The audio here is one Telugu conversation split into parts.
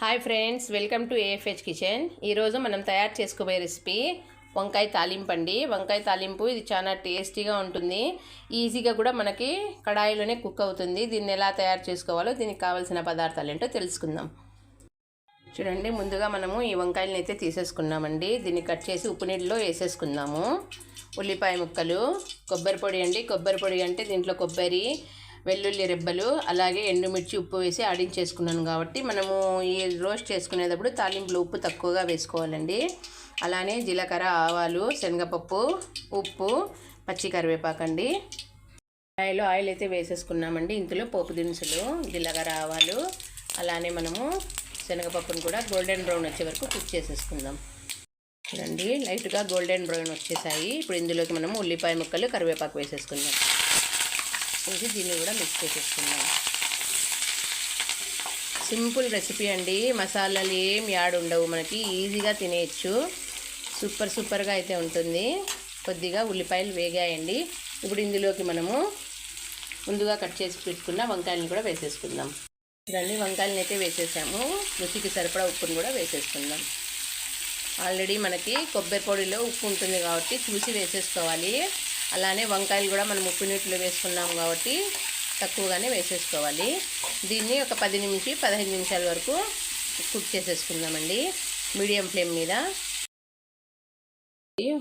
Hi friends welcome to AFH kitchen ఈరోజు మనం తయారు చేసుకోబోయే రెసిపీ వంకాయ తాలింపు అండి. వంకాయ తాలింపు ఇది చాలా టేస్టీగా ఉంటుంది. ఈజీగా కూడా మనకి కడాయిలోనే కుక్ అవుతుంది. దీన్ని ఎలా తయారు చేసుకోవాలో దీనికి కావాల్సిన పదార్థాలు ఏంటో తెలుసుకుందాం. చూడండి ముందుగా మనము ఈ వంకాయలను అయితే తీసేసుకున్నామండి. దీన్ని కట్ చేసి ఉప్పు నీళ్ళలో వేసేసుకుందాము. ఉల్లిపాయ ముక్కలు కొబ్బరి పొడి అండి. కొబ్బరి పొడి అంటే దీంట్లో కొబ్బరి వెల్లుల్లి రెబ్బలు అలాగే ఎండుమిర్చి ఉప్పు వేసి ఆడించేసుకున్నాను కాబట్టి మనము ఈ రోస్ట్ చేసుకునేటప్పుడు తాలింపులో ఉప్పు తక్కువగా వేసుకోవాలండి. అలానే జీలకర్ర ఆవాలు శనగపప్పు ఉప్పు పచ్చి కరివేపాకండి ఆయిల్ ఆయిల్ అయితే వేసేసుకున్నామండి. ఇందులో పోపు దినుసులు జీలకర్ర ఆవాలు అలానే మనము శనగపప్పును కూడా గోల్డెన్ బ్రౌన్ వచ్చే వరకు కుక్ చేసేసుకుందాం. చూడండి లైట్గా గోల్డెన్ బ్రౌన్ వచ్చేసాయి. ఇప్పుడు ఇందులోకి మనము ఉల్లిపాయ ముక్కలు కరివేపాకు వేసేసుకుందాం. వేసి దీన్ని కూడా మిక్స్ చేసేసుకుందాం. సింపుల్ రెసిపీ అండి. మసాలాలు ఏం యాడ్ ఉండవు. మనకి ఈజీగా తినేయచ్చు. సూపర్ సూపర్గా అయితే ఉంటుంది. కొద్దిగా ఉల్లిపాయలు వేగాయండి. ఇప్పుడు ఇందులోకి మనము ముందుగా కట్ చేసి పెట్టుకున్న వంకాయలను కూడా వేసేసుకుందాం. ఇదండి. వంకాయలను అయితే వేసేసాము. రుచికి సరిపడా ఉప్పును కూడా వేసేసుకుందాం. ఆల్రెడీ మనకి కొబ్బరి పొడిలో ఉప్పు ఉంటుంది కాబట్టి చూసి వేసేసుకోవాలి. అలానే వంకాయలు కూడా మనం ఉప్పు నీటిలో వేసుకున్నాం కాబట్టి తక్కువగానే వేసేసుకోవాలి. దీన్ని ఒక పది నుంచి పదహైదు నిమిషాల వరకు కుక్ చేసేసుకుందామండి. మీడియం ఫ్లేమ్ మీద.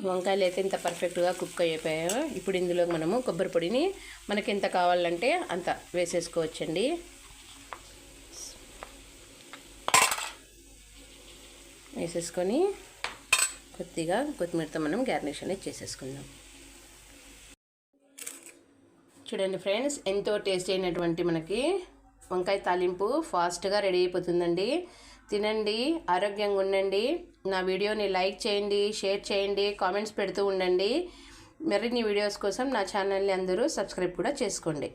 వంకాయలు అయితే ఇంత పర్ఫెక్ట్గా కుక్ అయిపోయాయో ఇప్పుడు ఇందులో మనము కొబ్బరి పొడిని మనకి ఎంత కావాలంటే అంత వేసేసుకోవచ్చండి. వేసేసుకొని కొద్దిగా కొత్తిమీరతో మనం గార్నిష్ అనేది చేసేసుకుందాం. చూడండి ఫ్రెండ్స్ ఎంతో టేస్ట్ అయినటువంటి మనకి వంకాయ తాలింపు ఫాస్ట్గా రెడీ అయిపోతుందండి. తినండి ఆరోగ్యంగా ఉండండి. నా వీడియోని లైక్ చేయండి షేర్ చేయండి కామెంట్స్ పెడుతూ ఉండండి. మరిన్ని వీడియోస్ కోసం నా ఛానల్ని అందరూ సబ్స్క్రైబ్ కూడా చేసుకోండి.